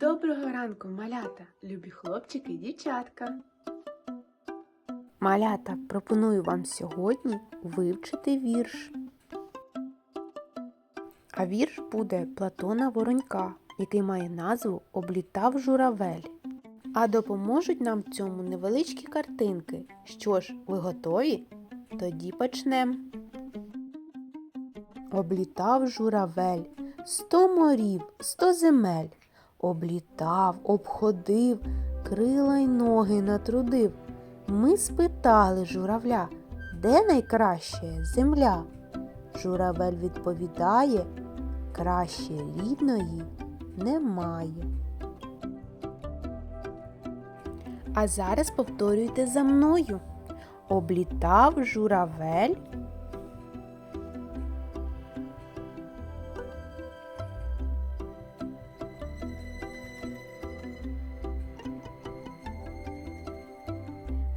Доброго ранку, малята, любі хлопчики і дівчатка. Малята, пропоную вам сьогодні вивчити вірш. А вірш буде Платона Воронька, який має назву Облітав журавель. А допоможуть нам в цьому невеличкі картинки. Що ж, ви готові? Тоді почнемо. Облітав журавель сто морів, сто земель. Облітав, обходив, крила й ноги натрудив. Ми спитали журавля, де найкраща земля? Журавель відповідає, краще рідної немає. А зараз повторюйте за мною. Облітав журавель.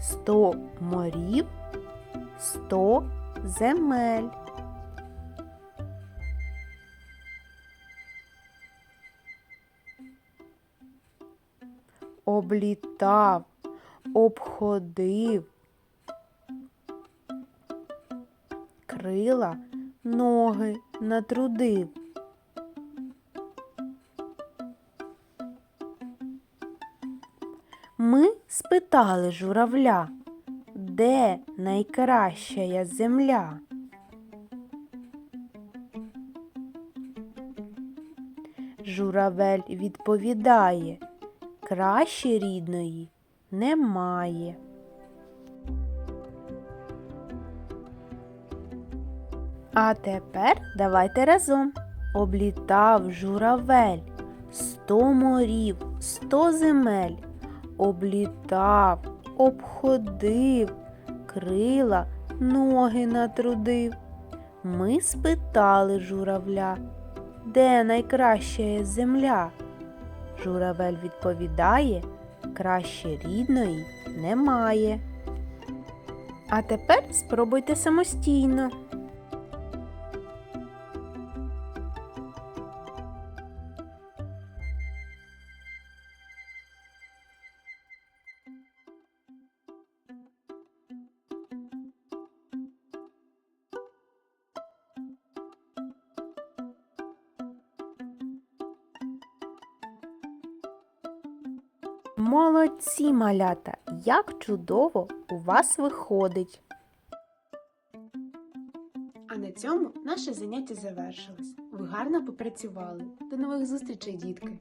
Сто морів, сто земель. Облітав, обходив, крила, ноги натрудив. Ми спитали журавля, де найкраща земля? Журавель відповідає, краще рідної немає. А тепер давайте разом. Облітав журавель сто морів, сто земель. Облітав, обходив, крила, ноги натрудив. Ми спитали журавля, де найкраща земля? Журавель відповідає, краще рідної немає. А тепер спробуйте самостійно. Молодці, малята! Як чудово у вас виходить! А на цьому наше заняття завершилось. Ви гарно попрацювали. До нових зустрічей, дітки!